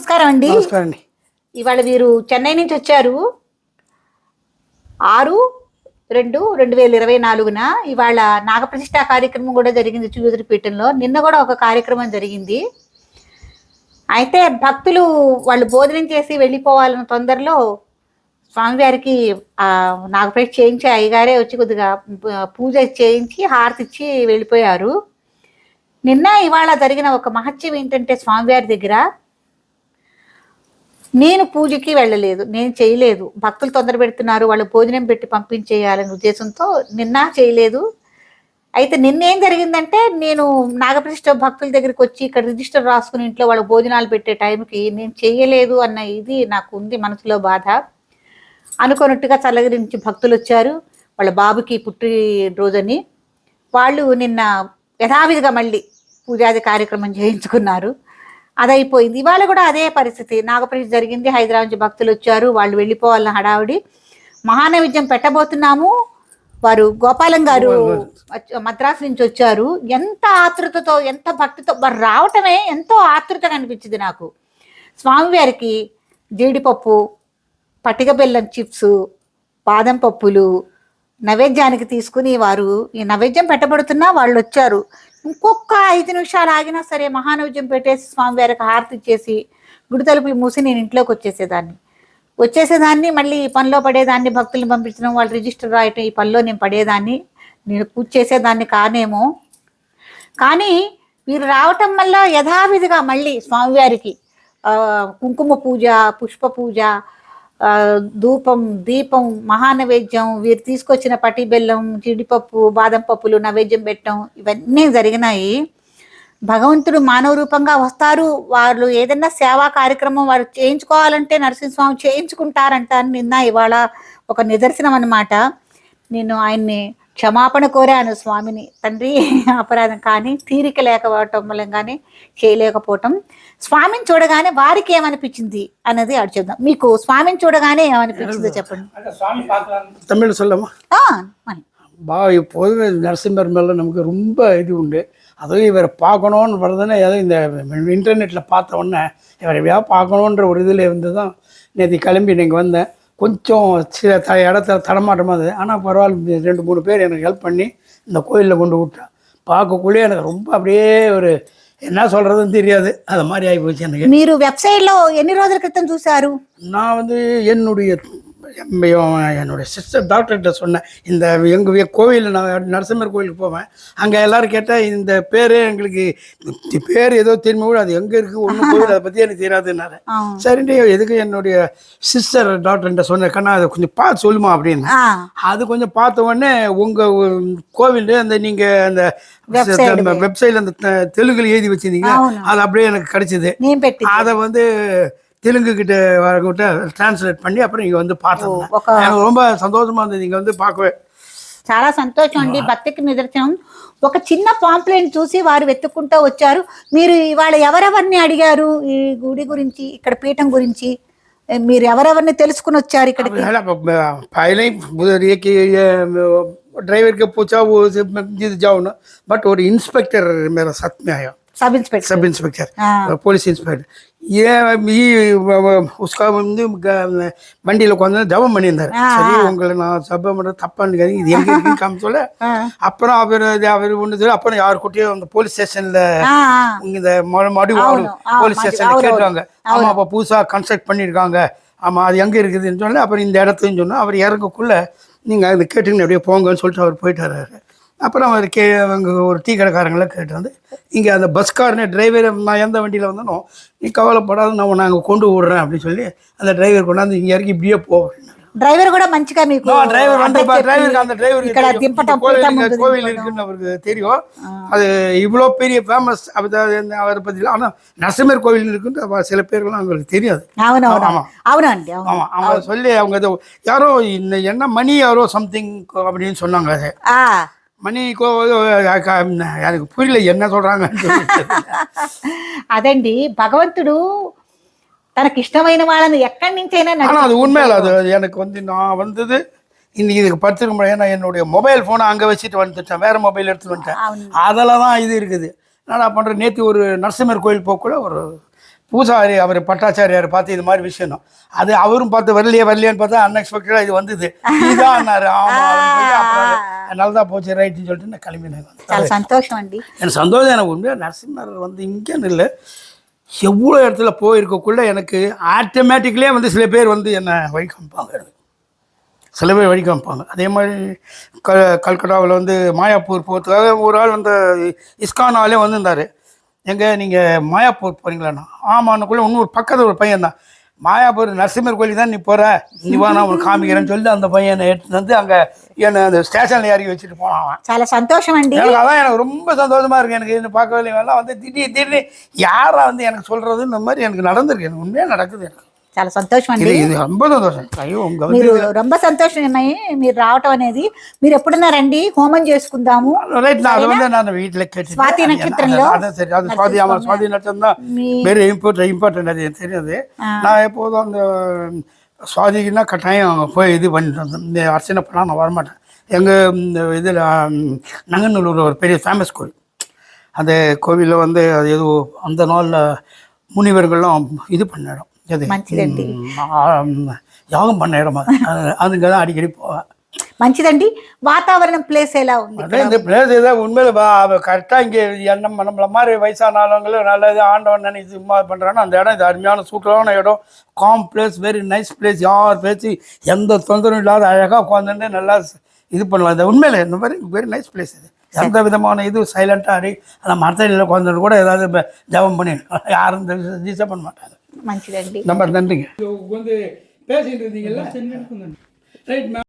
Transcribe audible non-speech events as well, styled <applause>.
నమస్కారం అండి. నమస్కారం అండి. ఇవాళ వీరు చెన్నై నుంచి వచ్చారు. ఆరు రెండు రెండు వేల ఇరవై నాలుగున ఇవాళ నాగప్రతిష్ఠ కార్యక్రమం కూడా జరిగింది చూదురిపీఠంలో నిన్న కూడా ఒక కార్యక్రమం జరిగింది. అయితే భక్తులు వాళ్ళు భోజనం చేసి వెళ్ళిపోవాలన్న తొందరలో స్వామివారికి ఆ నాగప్రతిష్ఠ చేయించి అయ్యగారే వచ్చి కొద్దిగా పూజ చేయించి హారతి ఇచ్చి వెళ్ళిపోయారు. నిన్న ఇవాళ జరిగిన ఒక మహత్యం ఏంటంటే స్వామివారి దగ్గర నేను పూజకి వెళ్ళలేదు నేను చేయలేదు. భక్తులు తొందర పెడుతున్నారు వాళ్ళు భోజనం పెట్టి పంపించేయాలనే ఉద్దేశంతో నిన్న చేయలేదు. అయితే నిన్న ఏం జరిగిందంటే నేను నాగప్రతిష్ఠ భక్తుల దగ్గరికి వచ్చి ఇక్కడ రిజిస్టర్ రాసుకుని ఇంట్లో వాళ్ళు భోజనాలు పెట్టే టైంకి నేను చేయలేదు అన్న ఇది నాకు ఉంది మనసులో బాధ. అనుకున్నట్టుగా చల్లగిరి నుంచి భక్తులు వచ్చారు వాళ్ళ బాబుకి పుట్టి రోజని వాళ్ళు నిన్న యథావిధిగా మళ్ళీ పూజాది కార్యక్రమం చేయించుకున్నారు. అదైపోయింది. ఇవాళ కూడా అదే పరిస్థితి. నాగప్రతిష్ఠ జరిగింది హైదరాబాద్ నుంచి భక్తులు వచ్చారు వాళ్ళు వెళ్ళిపోవాలన్న హడావుడి. మహానైవేద్యం పెట్టబోతున్నాము. వారు గోపాలం గారు మద్రాసు నుంచి వచ్చారు. ఎంత ఆతృతతో ఎంత భక్తితో వారు రావటమే ఎంతో ఆతృతగా అనిపించింది నాకు. స్వామివారికి జీడిపప్పు పటిక బెల్లం చిప్స్ బాదం పప్పులు నైవేద్యానికి తీసుకుని వారు ఈ నైవేద్యం పెట్టబడుతున్నా వాళ్ళు వచ్చారు. ఇంకొక ఐదు నిమిషాలు ఆగినా సరే మహానవ్యం పెట్టేసి స్వామివారికి హారతి ఇచ్చేసి గుడి తలుపులు మూసి నేను ఇంట్లోకి వచ్చేసేదాన్ని. వచ్చేసేదాన్ని మళ్ళీ ఈ పనిలో పడేదాన్ని భక్తులను పంపించడం వాళ్ళు రిజిస్టర్ రాయటం ఈ పనిలో నేను పడేదాన్ని నేను పూజ చేసేదాన్ని కానేమో. కానీ వీరు రావటం వల్ల యథావిధిగా మళ్ళీ స్వామివారికి కుంకుమ పూజ పుష్ప పూజ ధూపం దీపం మహానైవేద్యం వీరు తీసుకొచ్చిన పటి బెల్లం జీడిపప్పు బాదం పప్పులు నైవేద్యం పెట్టడం ఇవన్నీ జరిగినాయి. భగవంతుడు మానవ రూపంగా వస్తారు. వాళ్ళు ఏదైనా సేవా కార్యక్రమం వారు చేయించుకోవాలంటే నరసింహస్వామి చేయించుకుంటారంట అని నిన్న ఇవాళ ఒక నిదర్శనం అనమాట నేను ఆయన్ని క్షమాపణ కోరాను స్వామిని తండ్రి అపరాధం కానీ తీరిక లేకపోవటం మూలంగానే చేయలేకపోవటం స్వామిని చూడగానే వారికి ఏమనిపించింది అన్నది అడు చెప్దాం మీకు స్వామిని చూడగానే ఏమనిపించిందో చెప్పండి தமிழ் சொல்லமா ఆ, మరి. பா இப்போது நரசிம்மர் மேலே நமக்கு ரொம்ப இது உண்டு அதுவும் இவரை பார்க்கணுன்னு வரதுன்னா ஏதோ இந்த இன்டர்நெட்டில் பார்த்த உடனே இவரை எப்படியா பார்க்கணுன்ற ஒரு இதில் இருந்து தான் நேற்று கிளம்பி நீங்கள் வந்தேன் கொஞ்சம் சில த இடத்துல தடமாட்டமாக இருந்தது ஆனால் பரவாயில்ல இந்த ரெண்டு மூணு பேர் எனக்கு ஹெல்ப் பண்ணி இந்த கோயிலில் கொண்டு விட்டா பார்க்கக்குள்ளே எனக்கு ரொம்ப அப்படியே ஒரு என்ன சொல்கிறதுன்னு தெரியாது அது மாதிரி ஆகி போச்சு எனக்கு మీరు వెబ్సైట్ లో ఎన్ని రోజుల క్రితం చూసారు நான் வந்து என்னுடைய எம் என்னுடைய சிஸ்டர் டாக்டர்கிட்ட சொன்னேன். இந்த எங்கள் கோவில் நான் நரசிம்மர் கோவிலுக்கு போவேன். அங்கே எல்லோரும் கேட்டால் இந்த பேர் எங்களுக்கு பேர் ஏதோ திரும்ப கூட அது எங்கே இருக்குது ஒன்றும் கோவில் அதை பற்றி எனக்கு தெரியாதுன்னாரு. சரிண்டி எதுக்கு என்னுடைய சிஸ்டர் டாக்டர்கிட்ட சொன்னேன். கண்ணா அதை கொஞ்சம் பார்த்து சொல்லுமா அப்படின்னு. அது கொஞ்சம் பார்த்த உடனே உங்கள் கோவில் அந்த நீங்கள் அந்த வெப்சைட்ல அந்த தெலுங்கில் எழுதி வச்சிருந்தீங்க அது அப்படியே எனக்கு கிடைச்சிது. அதை வந்து தெலுங்கு கிட்ட வரக்கிட்ட டிரான்ஸ்லேட் பண்ணி அப்புறம் இங்க வந்து பார்த்தோம் ఒక எனக்கு ரொம்ப சந்தோஷமா இருந்தது இங்க வந்து பார்க்கவே చాలా సంతోషం అండి భక్తికి నిదర్శనం ఒక చిన్న పాంప్లెంట్ చూసి వారు వెతుక్కుంటూ వచ్చారు మీరు ఇవాళ ఎవరెవరిని అడిగారు ఈ గుడి గురించి ఇక్కడ పీఠం గురించి ఏ, మీరు ఎవరెవరిని తెలుసుకుని వచ్చారు ఇక్కడికి पहले ही कि ड्राइवर के पूछा वो जीत जाओ ना बट और इंस्पेक्टर मेरा साथ में आया sub inspector sub inspector police inspector உஸ்கா வந்து வண்டியில் உட்காந்து ஜபம் பண்ணியிருந்தார். சரி உங்களை நான் ஜபம் பண்ணுற தப்பான்னு இது எங்க இருக்குன்னு <laughs> சொல்ல. அப்புறம் அவர் அவர் ஒன்று அப்புறம் யாருக்கிட்டயும் அந்த போலீஸ் ஸ்டேஷன்ல இந்த மறுபடியும் போலீஸ் ஸ்டேஷன்ல கேட்டுவாங்க ஆமா அப்போ புதுசாக கன்ஸ்ட்ரக்ட் பண்ணியிருக்காங்க. ஆமாம் அது எங்கே இருக்குதுன்னு சொன்னால் அப்புறம் இந்த இடத்துன்னு சொன்னால் அவர் இறங்கக்குள்ளே நீங்கள் அதை கேட்டுங்கன்னு அப்படியே போங்கன்னு சொல்லிட்டு அவர் போயிட்டு போயிட்டாரு. அப்புறம் அவர் கே அவங்க ஒரு டீ கடைக்காரங்களாம் கேட்டு வந்து இங்கே அந்த பஸ்காரனே டிரைவர் நான் எந்த வண்டியில் வந்தனோ நீ கவலைப்படாத நான் உன்னை அங்கே கொண்டு விடுறேன் அப்படின்னு சொல்லி அந்த டிரைவர் கொண்டாந்து இங்கே இறக்கி இப்படியே போ அப்படின்னாரு. డ్రైవర్ కూడా మంచిగా మీకు டிரைவர் வந்து అడ్రస్ చెప్పి டிரைவருக்கு அந்த டிரைவருக்கு ఇక్కడ தெரியும். దింపటం இந்த கோவில் పీఠం இங்க ఉంటుంది, கோவில் దింపటం. இருக்குன்னு அவருக்கு தெரியும் அது இவ்வளோ பெரிய ஃபேமஸ் அதாவது அவரை பற்றி ஆனால் நரசிம்மர் கோவில் இருக்குன்னு அவ- சில பேருக்குலாம் அவங்களுக்கு தெரியாது అవునవును ஆமா. అవునండి అవును ஆமாம் அவங்க சொல்லி அவங்க ஏதோ யாரோ இந்த என்ன மணி யாரோ சம்திங் அப்படின்னு சொன்னாங்க அது ఆ, மணி கோ எனக்கு புரியல என்ன சொல்கிறாங்கன்னு అదండి భగవంతుడు తనకి ఇష్టమైన వాళ్ళని ఎక్కడి నుంచైనా ஆனால் அது నడిపిస్తూ உண்மையில அது எனக்கு வந்து நான் வந்தது இன்னைக்கு இதுக்கு படுத்துக்க முடியாது ஏன்னா என்னுடைய மொபைல் ஃபோனை அங்கே வச்சுட்டு வந்துட்டேன் வேற மொபைல் எடுத்துட்டு வந்துட்டேன் అవును அதில் தான் இது இருக்குது என்னடா பண்ணுறேன் நேற்று ஒரு நரசிம்மர் கோயில் போக்குள்ள ஒரு பூசாரி அவர் பட்டாச்சாரியார் பார்த்து இது மாதிரி விஷயம் அது அவரும் பார்த்து வரலையே வரலையான்னு பார்த்தா அன்எக்ஸ்பெக்டடாக இது வந்தது. இதுதான் அதனால தான் போச்சு ரைட்டுன்னு சொல்லிட்டு நான் கிளம்பினேன். சந்தோஷம் அண்டி எனக்கு சந்தோஷம் எனக்கு உண்மையாக நரசிம்மர் வந்து இங்கேன்னு இல்லை. எவ்வளோ இடத்துல போயிருக்கக்குள்ள எனக்கு ஆட்டோமேட்டிக்லேயே வந்து சில பேர் வந்து என்னை வழி காமிப்பாங்க. சில பேர் வழி காமிப்பாங்க. அதே மாதிரி க கல்கட்டாவில் வந்து மாயாப்பூர் போகிறதுக்காக ஒரு ஆள் வந்து இஸ்கானாலே வந்திருந்தார். எங்கே நீங்கள் மாயாப்பூர் போகிறீங்களாண்ணா ஆமான்னுக்குள்ளே இன்னொரு பக்கத்தில் ஒரு பையன் தான். மாயாப்பூர் நரசிம்மர் கோயிலுக்கு தான் நீ போகிற நீ வா நான் காமிக்கிறேன்னு சொல்லி அந்த பையனை எடுத்து வந்து அங்கே என்னை அந்த ஸ்டேஷனில் இறங்கி வச்சுட்டு போனான் சால சந்தோஷம் எனக்கு அதான் எனக்கு ரொம்ப சந்தோஷமாக இருக்குது எனக்கு இன்னும் பார்க்கவே இல்லை வந்து திடீர் திடீர்னு யாராக வந்து எனக்கு சொல்கிறதுன்னு மாதிரி எனக்கு நடந்திருக்கு. எனக்கு உண்மையாக நடக்குது எனக்கு. చాలా సంతోషం అండి இது இது ரொம்ப சந்தோஷம் ஐயோ உங்க வந்து మీరు ரொம்ப సంతోషం ఉన్నాయి మీరు రావటం అనేది మీరు ఎప్పుడన్నా రండి హోమం చేసుకుందాము ரைட் நான் அதை வந்து நான் வீட்டில் கேட்டு சுவாதி நட்சத்திரம்லோ? அதான் சரி அது சுவாதி ஆமாம் சுவாதி நட்சத்திரம் தான் మీ வெரி இம்பார்ட்டன்ட் இம்பார்ட்டன்ட் அது எனக்கு தெரியாது நான் எப்போதும் அந்த சுவாதிக்குன்னா கட்டாயம் அங்கே போய் இது பண்ணிட்டு வந்தேன் இந்த அர்ச்சனை பண்ணால் நான் வரமாட்டேன் எங்கள் இந்த இதில் நங்கநல்லூரில் ஒரு பெரிய ஃபேமஸ் கோவில் அந்த கோவிலில் வந்து அது ஏதோ அந்த நாளில் முனிவர்கள்லாம் இது பண்ண இடம் எது మంచిదండి ம், ஆ, யாகம் பண்ண இடம் அது. அது- அதுங்க தான் அடிக்கடி போவேன் మంచిదండి వాతావరణం ప్లేస్ ఎలా ఉంది அதே இந்த பிளேஸ் இதை உண்மையில் கரெக்டாக இங்கே நம்ம நம்மள மாதிரி வயசானவங்களும் நல்லது ஆண்டவன் நினைச்சு சும்மா பண்ணுறாங்கன்னா அந்த இடம் இது அருமையான சூப்பரான இடம் calm place very nice place யார் பேச்சு எந்த தொந்தரவும் இல்லாத அழகாக உட்காந்துட்டு நல்லா இது பண்ணலாம் இந்த உண்மையில் இந்த மாதிரி வெரி நைஸ் பிளேஸ் இது எந்த விதமான இது சைலண்ட்டாக அடி அந்த மரத்தடியில் உட்காந்துட்டு கூட ஏதாவது ப- ஜெபம் பண்ணி யாரும் டிஸ்டர்ப் பண்ண மாட்டாங்க మంచిదండి நம்ம நன்றிங்க வந்து பேசிட்டு இருந்தீங்கல்ல ரைட்